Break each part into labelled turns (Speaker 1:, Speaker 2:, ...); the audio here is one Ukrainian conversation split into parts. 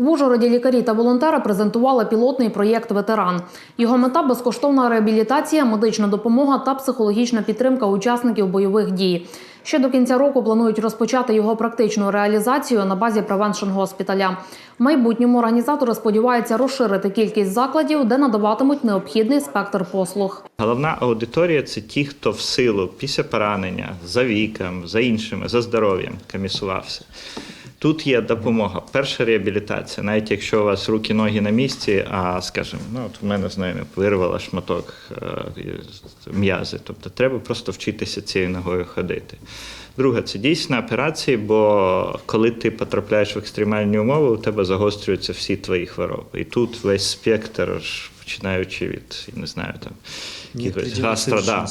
Speaker 1: В Ужгороді лікарі та волонтери презентували пілотний проєкт Ветеран. Його мета безкоштовна реабілітація, медична допомога та психологічна підтримка учасників бойових дій. Ще до кінця року планують розпочати його практичну реалізацію на базі Prevention госпіталя. В майбутньому організатори сподіваються розширити кількість закладів, де надаватимуть необхідний спектр послуг.
Speaker 2: Головна аудиторія це ті, хто в силу після поранення, за віком, за іншими, за здоров'ям комісувався. Тут є допомога. Перша реабілітація, навіть якщо у вас руки, ноги на місці, а скажімо, ну от у мене знайомі вирвала шматок е, м'язи. Тобто треба просто вчитися цією ногою ходити. Друге, це дійсно операції, бо коли ти потрапляєш в екстремальні умови, у тебе загострюються всі твої хвороби. І тут весь спектр, починаючи від, я не знаю, там якихось гастро, да.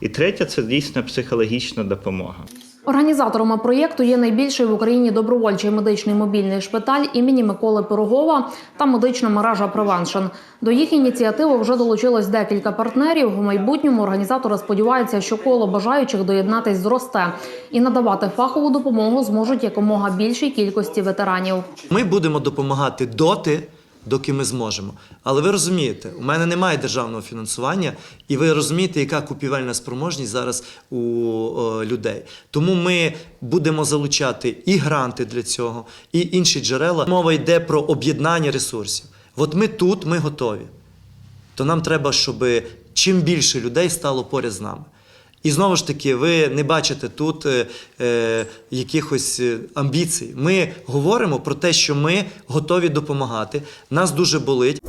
Speaker 2: І третє це дійсно психологічна допомога.
Speaker 1: Організаторами проєкту є найбільший в Україні добровольчий медичний мобільний шпиталь імені Миколи Пирогова та медична мережа Превеншн. До їх ініціативи вже долучилось декілька партнерів. У майбутньому організатори сподіваються, що коло бажаючих доєднатись зросте і надавати фахову допомогу зможуть якомога більшій кількості ветеранів.
Speaker 3: Ми будемо допомагати доти, доки ми зможемо. Але ви розумієте, у мене немає державного фінансування, і ви розумієте, яка купівельна спроможність зараз у е, людей. Тому ми будемо залучати і гранти для цього, і інші джерела. Мова йде про об'єднання ресурсів. От ми тут, ми готові. То нам треба, щоб чим більше людей стало поряд з нами. І знову ж таки, ви не бачите тут е, е, якихось е, амбіцій. Ми говоримо про те, що ми готові допомагати. Нас дуже болить.